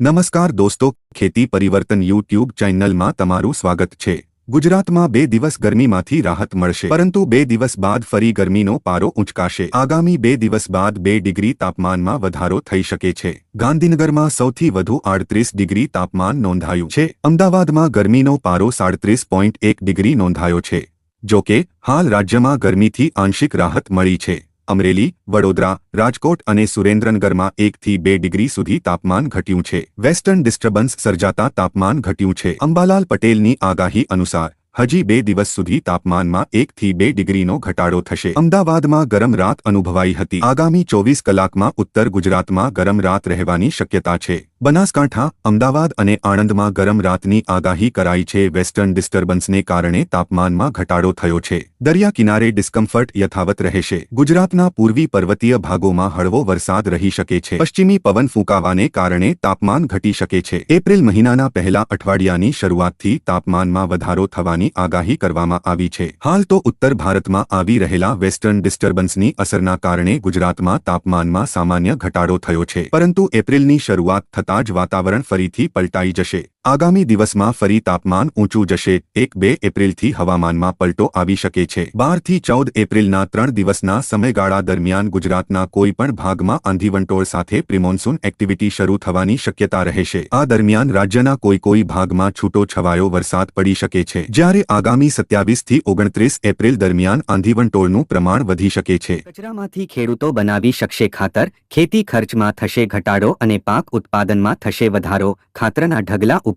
નમસ્કાર દોસ્તો, ખેતી પરિવર્તન યુટ્યુબ ચેનલમાં તમારું સ્વાગત છે. ગુજરાતમાં બે દિવસ ગરમીમાંથી રાહત મળશે. પરંતુ બે દિવસ બાદ ફરી ગરમીનો પારો ઊંચકાશે આગામી બે દિવસ બાદ બે ડિગ્રી તાપમાનમાં વધારો થઈ શકે છે. ગાંધીનગરમાં સૌથી વધુ આડત્રીસ ડિગ્રી તાપમાન નોંધાયું છે. અમદાવાદમાં ગરમીનો પારો સાડત્રીસ પોઈન્ટ એક ડિગ્રી નોંધાયો છે. જોકે, હાલ રાજ્યમાં ગરમીથી આંશિક રાહત મળી છે. અમરેલી, વડોદરા, રાજકોટ અને સુરેન્દ્રનગરમાં એકથી બે ડિગ્રી સુધી તાપમાન ઘટ્યું છે. વેસ્ટર્ન ડિસ્ટર્બન્સ સર્જાતા તાપમાન ઘટ્યું છે. અંબાલાલ પટેલની આગાહી અનુસાર હજી બે દિવસ સુધી તાપમાનમાં એકથી બે ડિગ્રીનો ઘટાડો થશે. અમદાવાદમાં ગરમ રાત અનુભવાઈ હતી. આગામી ચોવીસ કલાકમાં ઉત્તર ગુજરાતમાં ગરમ રાત રહેવાની શક્યતા છે. બનાસકાંઠા, અમદાવાદ અને આણંદમાં ગરમ રાતની આગાહી કરાઈ છે. વેસ્ટર્ન ડિસ્ટર્બન્સને કારણે તાપમાનમાં ઘટાડો થયો છે. દરિયા કિનારે ડિસ્કમ્ફર્ટ યથાવત રહેશે. ગુજરાતના પૂર્વી પર્વતીય ભાગોમાં હળવો વરસાદ રહી શકે છે. પશ્ચિમી પવન ફૂંકાવાને કારણે તાપમાન ઘટી શકે છે. એપ્રિલ મહિનાના પહેલા અઠવાડિયાની શરૂઆતથી તાપમાનમાં વધારો થવાની આગાહી કરવામાં આવી છે. હાલ તો ઉત્તર ભારતમાં આવી રહેલા વેસ્ટર્ન ડિસ્ટર્બન્સની અસરના કારણે ગુજરાતમાં તાપમાનમાં સામાન્ય ઘટાડો થયો છે. પરંતુ એપ્રિલની શરૂઆત થતાં જ વાતાવરણ ફરીથી પલટાઈ જશે. આગામી દિવસમાં ફરી તાપમાન ઊંચું જશે. એક બે એપ્રિલથી હવામાનમાં પલટો આવી શકે છે. બારથી ચૌદ એપ્રિલના ત્રણ દિવસના સમયગાળા દરમિયાન ગુજરાતના કોઈપણ ભાગમાં આંધીવંટોળ સાથે પ્રિમોન્સૂન એક્ટિવિટી શરૂ થવાની શક્યતા રહેશે. આ દરમિયાન રાજ્યના કોઈ કોઈ ભાગમાં છૂટો છવાયો વરસાદ પડી શકે છે. જ્યારે આગામી સત્યાવીસથી ઓગણત્રીસ એપ્રિલ દરમિયાન આંધીવંટોળનું પ્રમાણ વધી શકે છે. કચરામાંથી ખેડૂતો બનાવી શકશે ખાતર, ખેતી ખર્ચમાં થશે ઘટાડો અને પાક ઉત્પાદનમાં થશે વધારો. ખાતરના ઢગલા ઉપર